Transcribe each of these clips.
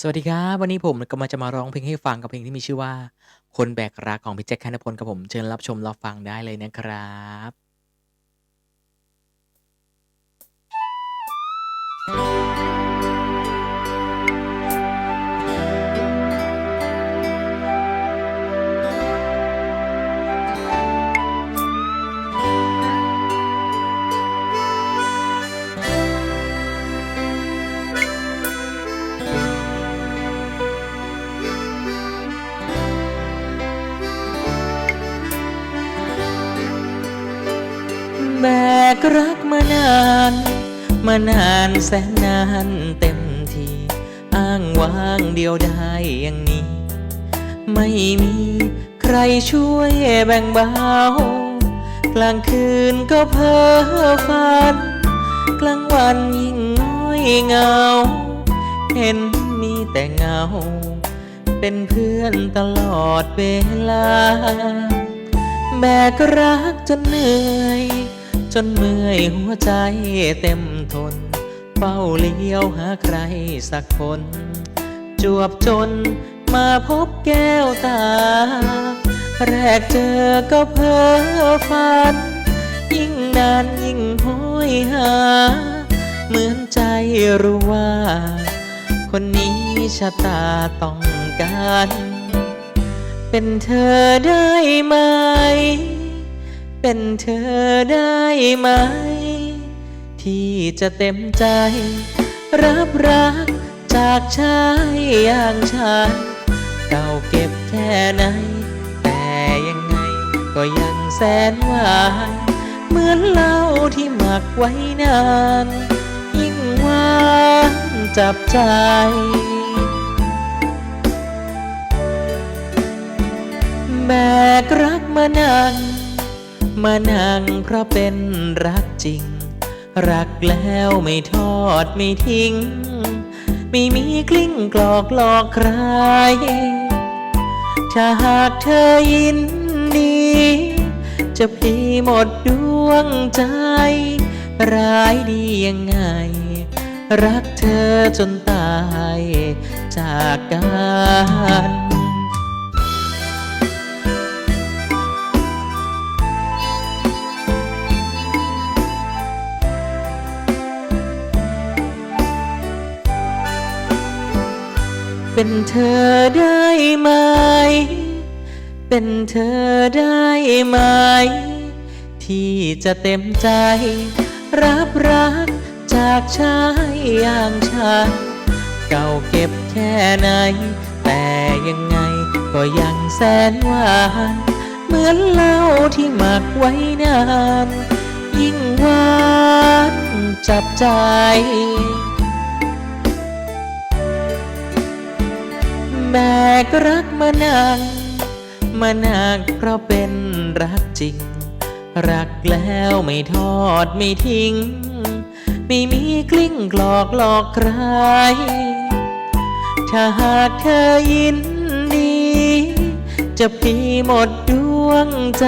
สวัสดีครับ วันนี้ผมกำลังจะมาร้องเพลงให้ฟังกับเพลงที่มีชื่อว่า คนแบกรักของพี่แจ็คธนพลครับผม เชิญรับชมรับฟังได้เลยนะครับ แบกรักมานาน มานานแสนนานเต็มที อ้างว้างเดียวได้อย่างนี้ ไม่มีใครช่วยแบ่งเบากลางคืนก็เพ้อฝัน กลางวันยิ่งน้อยเงา เห็นมีแต่เงา เป็นเพื่อนตลอดเวลา แบกรักจนเหนื่อย จนเมื่อยหัวใจเต็มทน เฝ้าเลี้ยวหาใครสักคน จวบจนมาพบแก้วตา แรกเจอก็เพ้อฝัน ยิ่งนานยิ่งโหยหา เหมือนใจรู้ว่า คนนี้ชะตาต้องการ เป็นเธอได้ไหม เป็นเธอได้ไหม ที่จะเต็มใจ รับรักจากชายอย่างฉันเก่าเก็บแค่ไหน แต่ยังไงก็ยังแสนหวานเหมือนเหล้าที่หมักไว้นาน ยิ่งหวานจับใจแบกรักมานาน มานางเพราะเป็นรักจริง รักแล้วไม่ทอดไม่ทิ้ง ไม่มีกลิ้งกลอกหลอกใคร ถ้าหากเธอยินดี จะพลีหมดดวงใจ ร้ายดียังไง รักเธอจนตายจากกัน เป็นเธอได้ไหม เป็นเธอได้ไหม ที่จะเต็มใจ รับรักจากชายอย่างฉัน เก่าเก็บแค่ไหน แต่ยังไงก็ยังแสนหวาน เหมือนเหล้าที่หมักไว้นาน ยิ่งหวานจับใจ แบกรักมานานมานานเพราะเป็นรักจริง รักแล้วไม่ทอดไม่ทิ้ง ไม่มีกลิ้งกลอกหลอกใคร ถ้าหากเธอยินดี จะพีหมดดวงใจ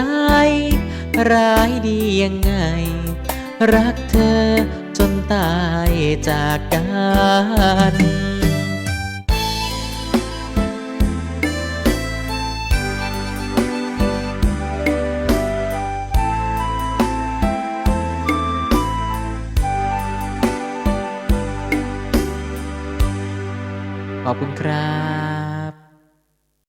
ร้ายดียังไง รักเธอจนตายจากกัน ขอบคุณครับ